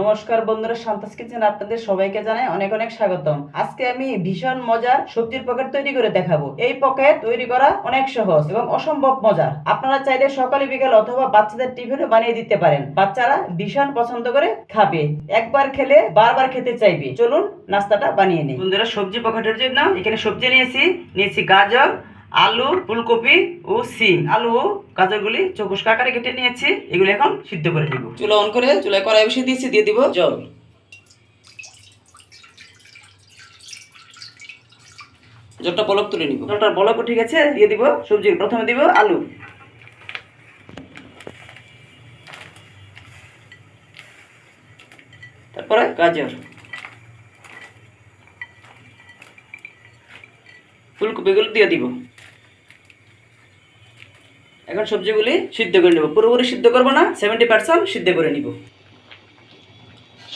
নমস্কার বন্ধুরা, শান্তাস কিচেন আপনাদের সবাইকে জানাই অনেক অনেক স্বাগতম। আজকে আমি ভীষণ মজার সবজির পকেট তৈরি করে দেখাবো। এই পকেট তৈরি করা অনেক সহজ এবং অসম্ভব মজার। আপনারা চাইলে সকালে, বিকেল অথবা বাচ্চাদের টিফিনে বানিয়ে দিতে পারেন। বাচ্চারা ভীষণ পছন্দ করে খাবে। একবার খেলে বারবার খেতে চাইবে। চলুন নাস্তাটা বানিয়ে নিই। বন্ধুরা, সবজি পকেটের জন্য এখানে সবজি নিয়েছি। নিয়েছি গাজর আলু ফুলকপি ও সিম। আলু ও গাজরগুলি চৌকুশ কাকারে কেটে নিয়েছি। এগুলো এখন সিদ্ধ করে নিব। চুলা অন করে চুলায় কড়াই বসিয়ে দিয়েছি দিয়ে দিব জল। জলটা বলক তুলে নিব। জলটা বলক ঠিক আছে দিয়ে দিব সবজি। প্রথমে দিব আলু। তারপরে গাজর। ফুলকপিগুলো দিয়ে দিব। এখন সবজিগুলি সিদ্ধ করে নেব। পুরোপুরি সিদ্ধ করব না সেভেন্টি পার্সেন্ট সিদ্ধ করে নিব।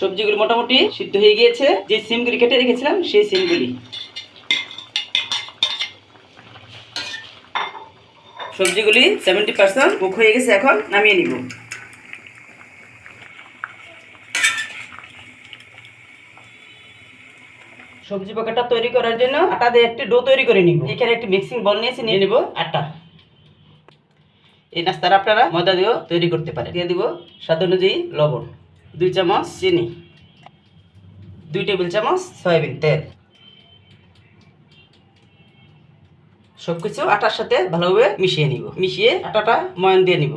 সবজিগুলি মোটামুটি সিদ্ধ হয়ে গিয়েছে। যে সিমগুলি কেটে রেখেছিলাম, সেই সিমগুলি। সবজিগুলি সেভেন্টি পার্সেন্ট কুক হয়ে গেছে, এখন নামিয়ে নিব। সবজি পকেটটা তৈরি করার জন্য আটা দিয়ে একটি ডো তৈরি করে নিব। এখানে একটি মিক্সিং বল নিয়েছি, নিয়ে নিব আটা এই নাস্তাটা আপনারা ময়দা দিয়েও তৈরি করতে পারেন। দিয়ে দিব স্বাদ অনুযায়ী লবণ, দুই চামচ চিনি, দুই টেবিল চামচ সয়াবিন তেল। সব কিছু আটার সাথে ভালোভাবে মিশিয়ে নিব। মিশিয়ে আটাটা ময়ান দিয়ে নিব।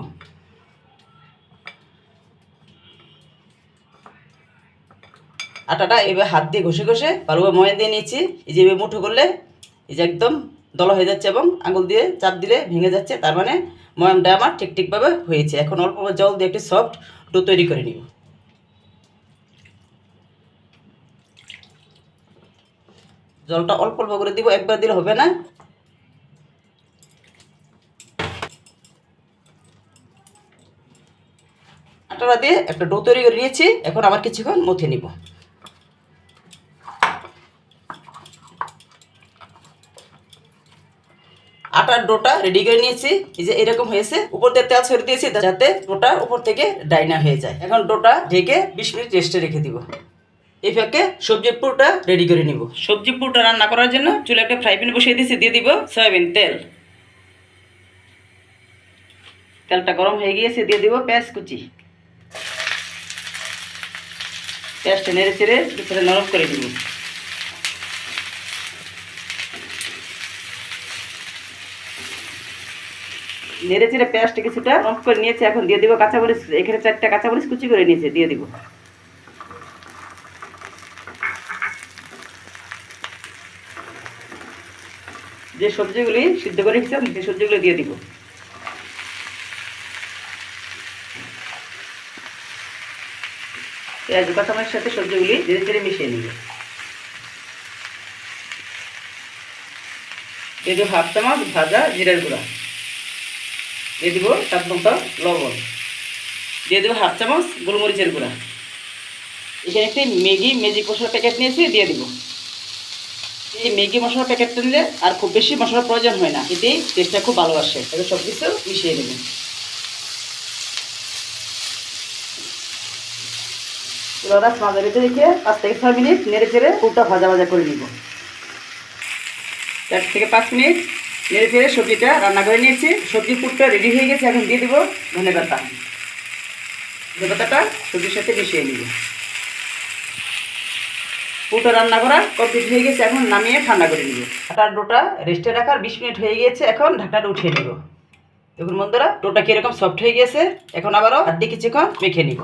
আটাটা এবার হাত দিয়ে ঘষে ঘষে ভালোভাবে ময়ান দিয়ে নিয়েছি। এই যে এভাবে মুঠো করলে এই যে একদম দলা হয়ে যাচ্ছে এবং আঙুল দিয়ে চাপ দিলে ভেঙে যাচ্ছে, তার মানে ময়ামটা আমার ঠিক ঠিকভাবে হয়েছে। এখন অল্প জল দিয়ে একটি সফট ডো তৈরি করে নিব। জলটা অল্প অল্প করে দিব, একবার দিলে হবে না? আটাটা দিয়ে একটা ডো তৈরি করে নিয়েছি, এখন আবার কিছুক্ষণ মথে নিব। আটার ডোটা রেডি করে নিয়েছি। এই যে এরকম হয়েছে। উপর দিয়ে তেল ছড়িয়ে দিয়েছি, যাতে ডোটা উপর থেকে ডাইনা হয়ে যায়। এখন ডোটা ঢেকে বিশ মিনিট রেস্টে রেখে দিব। এই ফাঁকে সবজির পুরোটা রেডি করে নিব। সবজি পুরোটা রান্না করার জন্য চুলে একটা ফ্রাই প্যান বসিয়ে দিয়েছি, দিয়ে দিব সয়াবিন তেল। তেলটা গরম হয়ে গিয়েছে, দিয়ে দিব পেঁয়াজ কুচি। পেঁয়াজটা নেড়ে চেড়ে নরম করে দিব নেড়ে চেড়ে পেঁয়াজটা কিছুটা নরম করে নিয়েছে, এখন দিয়ে দিব কাঁচামরিচ, এখানে চারটা কাঁচামরিচ কুচি করে নিয়েছে, দিয়ে দিব। যে সবজিগুলি সিদ্ধ করে রেখেছিলাম সেই সবজিগুলো দিয়ে দিব। পেঁয়াজ, কাঁচামরিচের সাথে সবজিগুলি ধীরে ধীরে মিশিয়ে নিবে। দিয়ে দেবো হাফ চামচ, ভাজা, জিরার গুঁড়া। দিয়ে দিব তার মতো লবণ। দিয়ে দেবো হাফ চামচ গোলমরিচের গুঁড়া। এখানে একটি ম্যাগি ম্যাজিক মশলার প্যাকেট নিয়েছি, দিয়ে দিব। এই ম্যাগি মশলার প্যাকেটটা নিলে আর খুব বেশি মশলার প্রয়োজন হয় না, এতে টেস্টটা খুব ভালো আসে এবার সব কিছু মিশিয়ে রস মাঝারিতে রেখে পাঁচ থেকে ছয় মিনিট নেড়ে চেড়ে পুরটা ভাজা ভাজা করে নিব। চার থেকে পাঁচ মিনিট নেড়ে চেড়ে সবজিটা রান্না করে নিয়েছি। সবজি পুরটা রেডি হয়ে গেছে, এখন দিয়ে দেবো ধনে পাতা ধনে পাতাটা সবজির সাথে মিশিয়ে নিব। পুরোটা রান্না করা কমপ্লিট হয়ে গেছে, এখন নামিয়ে ঠান্ডা করে নিব। আটার ডোটা রেস্টে রাখার বিশ মিনিট হয়ে গিয়েছে এখন ঢাকনাটা উঠিয়ে নেব। দেখুন বন্ধুরা, ডোটা কীরকম সফট হয়ে গিয়েছে এখন আবারও দিয়ে কিছুক্ষণ মেখে নিব।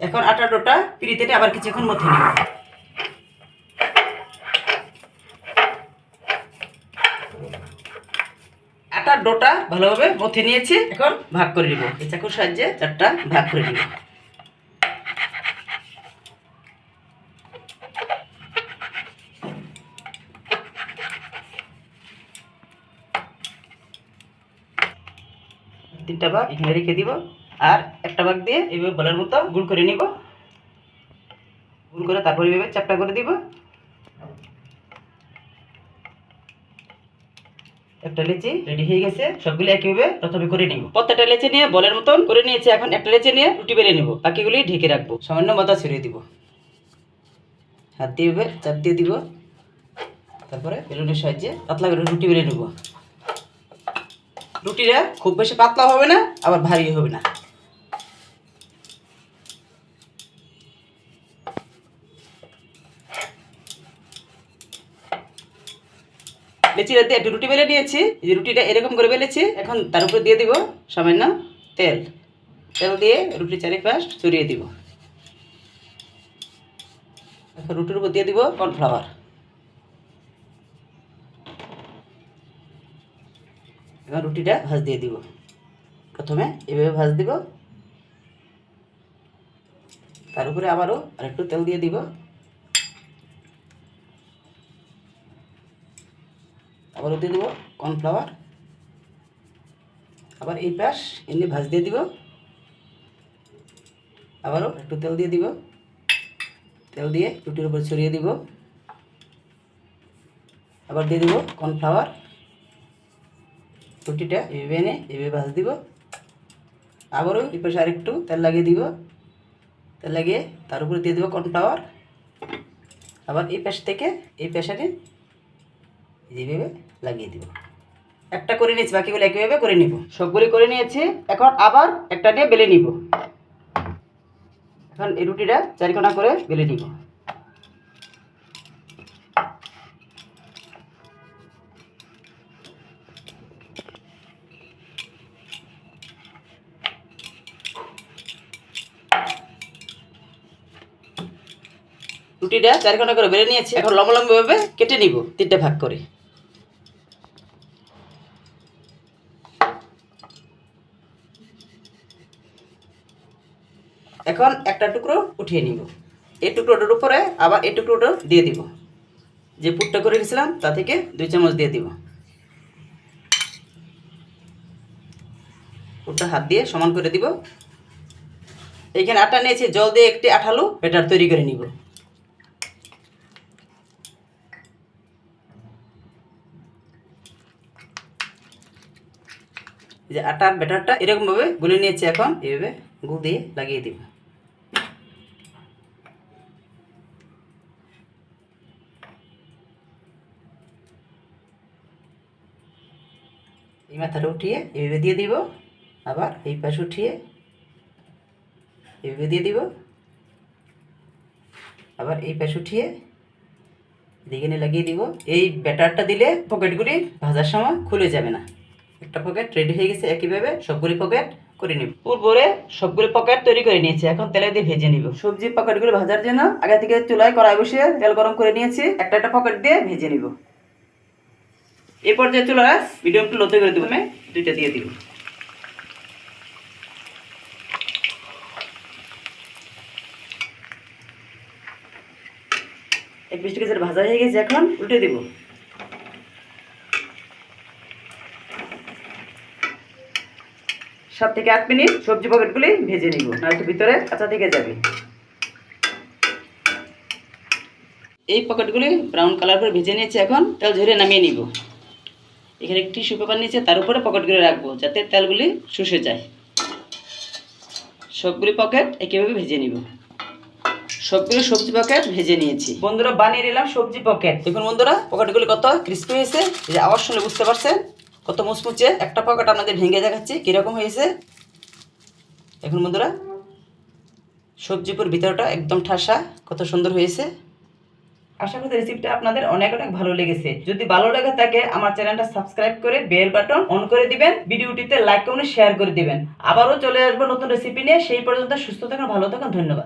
এখন আটা ডোটা পিড়িতে আবার কিছুক্ষণ মধ্যে নিব আটার ডোটা ভালোভাবে মথে নিয়েছি। এখন ভাগ করে নিব। এই চাকুর সাহায্যে চারটা ভাগ করে নিব। তিনটা ভাগ এখানে রেখে দিব। আর একটা ভাগ দিয়ে এইভাবে বলার মতো গুল করে নিব। গুল করে তারপর এইভাবে চাপটা করে দিব। একটা লেচি রেডি হয়ে গেছে, সবগুলো একইভাবে প্রথমে করে নিব। প্রত্যেকটা লেচি নিয়ে বলের মতন করে নিয়েছি, এখন একটা লেচি নিয়ে রুটি বেলে নেব। বাকিগুলি ঢেকে রাখব। সামান্য মাথা ছড়িয়ে দিব। হাত দিয়ে চাপ দিয়ে দিব। তারপরে বেলুনের সাহায্যে পাতলা করে রুটি বেলে নেব। রুটিটা খুব বেশি পাতলা হবে না, আবার ভারী হবে না। লেচিটা দিয়ে একটু রুটি বেলে নিয়েছি। যে রুটিটা এরকম করে বেলেছি, এখন তার উপরে দিয়ে দিব সামান্য তেল। তেল দিয়ে রুটি চারিপাশ ছড়িয়ে দিব। এখন রুটির উপর দিয়ে দিব কর্নফ্লাওয়ার। এবার রুটিটা ভাজ দিয়ে দিব। প্রথমে এভাবে ভাজ দিব। তার উপরে আবারও আরেকটু তেল দিয়ে দিব। আবারও দিয়ে দেবো কর্নফ্লাওয়ার। আবার এই পাশ এমনি ভাজ দিয়ে দিব। আবারও একটু তেল দিয়ে দিব। তেল দিয়ে রুটির উপর ছড়িয়ে দিব। আবার দিয়ে দিব কর্নফ্লাওয়ার। রুটিটা এভাবে এনে এভাবে ভাজ দিব। আবারও এই পাশে আরেকটু তেল লাগিয়ে দিব। তেল লাগিয়ে তার উপরে দিয়ে দেবো কর্নফ্লাওয়ার। আবার এই পাশ থেকে এই পাশে যেভাবে লাগিয়ে দিব। একটা করে নিয়েছি, বাকিগুলো একইভাবে করে নিব। সবগুলি করে নিয়েছি, এখন আবার একটা নিয়ে বেলে নিব। এখন এই রুটিটা চারিকোনা করে বেলে নিব। রুটিটা চারিকোনা করে বেলে নিয়েছি, এখন লম্বা লম্বাভাবে কেটে নিব তিনটে ভাগ করে। এখন একটা টুকরো উঠিয়ে নিব। এই টুকরোটার উপরে আবার এই টুকরোটা দিয়ে দিব। যে পুটটা করে রেখেছিলাম তা থেকে দুই চামচ দিয়ে দিব। পুটটা হাত দিয়ে সমান করে দিব। এইখানে আটা নিয়েছি, জল দিয়ে একটি আঠালো ব্যাটার তৈরি করে নিব। যে আটার ব্যাটারটা এরকমভাবে গুলে নিয়েছি এখন, এভাবে গু দিয়ে লাগিয়ে দিব। মাথাটা উঠিয়ে এভাবে দিয়ে দিব। আবার এই পাশে উঠিয়ে এভাবে দিয়ে দিব। আবার এই পাশে উঠিয়ে দিকে লাগিয়ে দিব। এই ব্যাটারটা দিলে পকেটগুলি ভাজার সময় খুলে যাবে না। একটা পকেট রেডি হয়ে গেছে একইভাবে সবগুলি পকেট করে নিব। পূর্বরে সবগুলি পকেট তৈরি করে নিয়েছি এখন তেলে দিয়ে ভেজে নিব। সবজি পকেটগুলো ভাজার জন্য আগে থেকে চুলায় কড়াই বসিয়ে তেল গরম করে নিয়েছি। একটা একটা পকেট দিয়ে ভেজে নিব। এই পর্যায়ে চুলা মিডিয়াম টু লোতে করে দেবো। আমি দুইটা দিয়ে দিব। এক পিস কেজির ভাজা হয়ে গেছে এখন, উল্টে দিব। সাত থেকে আট মিনিট সবজি পকেটগুলি ভেজে নিব নয়তো ভিতরে কাঁচা থেকে যাবে। এই পকেটগুলি ব্রাউন কালার করে ভেজে নিয়েছি এখন, তেল ঝরিয়ে নামিয়ে নিব। এখানে টিস্যু পেপার নিয়েছে তার উপরে পকেটগুলি রাখব, যাতে তেলগুলি শুষে যায়। সবগুলি পকেট একইভাবে ভেজে নিব। সবগুলো সবজি পকেট ভেজে নিয়েছি। বন্ধুরা, বানিয়ে নিলাম সবজি পকেট দেখুন বন্ধুরা পকেটগুলি কত ক্রিস্পি হয়েছে। যে আওয়াজ শুনে বুঝতে পারছেন? কত মুচমুচে একটা পকেট আপনাদের ভেঙে দেখাচ্ছি, কীরকম হয়েছে। দেখুন বন্ধুরা, সবজিপুর ভিতরটা একদম ঠাসা, কত সুন্দর হয়েছে। আশা করি রেসিপিটা আপনাদের অনেক অনেক ভালো লেগেছে। যদি ভালো লাগে থাকে, আমার চ্যানেলটা সাবস্ক্রাইব করে বেল বাটন অন করে দিবেন, ভিডিওটিতে লাইক কমেন্ট শেয়ার করে দিবেন। আবারও চলে আসব নতুন রেসিপি নিয়ে। সেই পর্যন্ত সুস্থ থাকুন, ভালো থাকুন, ধন্যবাদ।